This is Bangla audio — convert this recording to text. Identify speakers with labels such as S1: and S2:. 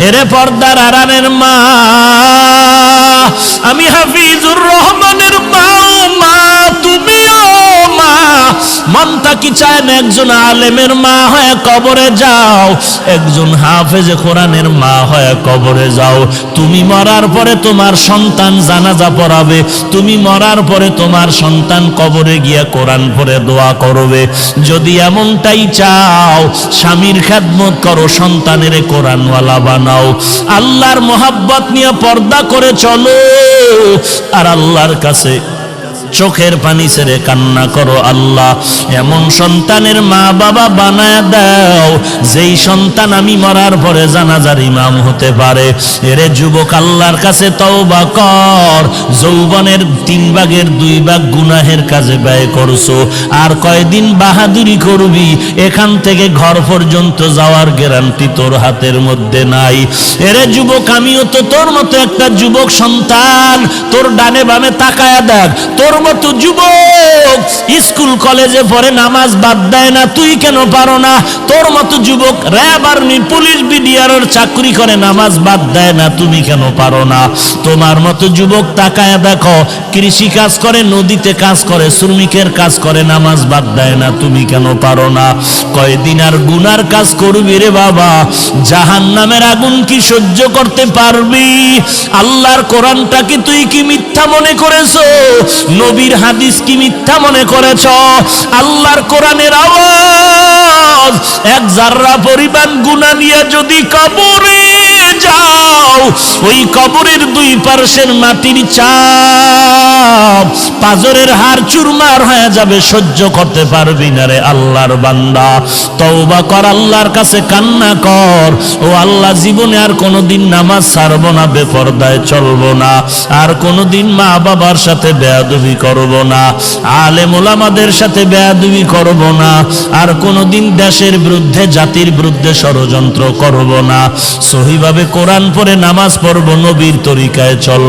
S1: এরে পর্দার আরানের মা আমি হাফিজুর রহমানের মা মা তুমিও মনটা কি চায় একজন আলেমের মা হয়ে কবরে যাও। একজন হাফেজে কোরআনের মা হয়ে কবরে যাও। তুমি মরার পরে তোমার সন্তান জানাজা পড়াবে। তুমি মরার পরে তোমার সন্তান কবরে গিয়ে কোরআন পড়ে দোয়া করবে। যদি এমনটাই চাও, স্বামীর খেদমত করো, সন্তানের কোরআনওয়ালা বানাও। আল্লাহর মোহাব্বত নিয়ে পর্দা করে চলো। আর আল্লাহর কাছে চোখের পানি ছেড়ে কান্না করো আল্লাহ। এমন সন্তানের মা বাবা বানায় দাও, যেই সন্তান আমি মরার পরে জানাজার ইমাম হতে পারে। এরে যুবক, আল্লাহর কাছে তওবা কর। যৌবনের তিন ভাগের দুই ভাগ গুনাহের কাজে ব্যয় করছ। আর কয়দিন বাহাদুরি করবি? এখান থেকে ঘর পর্যন্ত যাওয়ার গ্যারান্টি তোর হাতের মধ্যে নাই। এরে যুবক, আমিও তো তোর মতো একটা যুবক সন্তান। তোর ডানে বামে তাকায়া দেখ, তোর মতো যুবক স্কুল, কলেজে পড়ে নামাজ বাদ দেয় না। তুই কেন পারো না? তোর মতো যুবক র্যাব, আর্মি, পুলিশ, বিডিআর চাকরি করে নামাজ বাদ দেয় না। তুমি কেন পারো না? তোমার মতো যুবক তাকায়া দেখো, কৃষি কাজ করে, নদীতে কাজ করে, শ্রমিকের কাজ করে, নামাজ বাদ দেয় না। তুমি কেন পারো না? কয়দিন আর গুনার কাজ করবি রে বাবা? জাহান নামের আগুন কি সহ্য করতে পারবি? আল্লাহর কোরআনটা কি তুই কি মিথ্যা মনে করেছ? নবীর হাদিস কি মিথ্যা মনে করেছ? আল্লাহর কোরআনের আওয়াজ এক জাররা পরিমাণ গুণা নিয়ে যদি কবরে যাও, ওই কবরের দুই পার্শ্বের মাটির চাপ পাজরের হার চুরমার হয়ে যাবে, সহ্য করতে পারবি না রে আল্লাহর বান্দা। তওবা কর, আল্লাহর কাছে কান্না কর। ও আল্লাহ, জীবনে আর কোনোদিন নামাজ ছাড়বো না, বেপরদায় চলবো না, আর কোনোদিন মা বাবার সাথে বেয়াদবি করব না, আলেম ওলামাদের সাথে বেয়াদবি করব না, আর কোনোদিন দেশের বিরুদ্ধে, জাতির বিরুদ্ধে ষড়যন্ত্র করব না। সহিভাবে কোরআন পরে নামাজ পড়ব, নবীর তরিকায় চলব।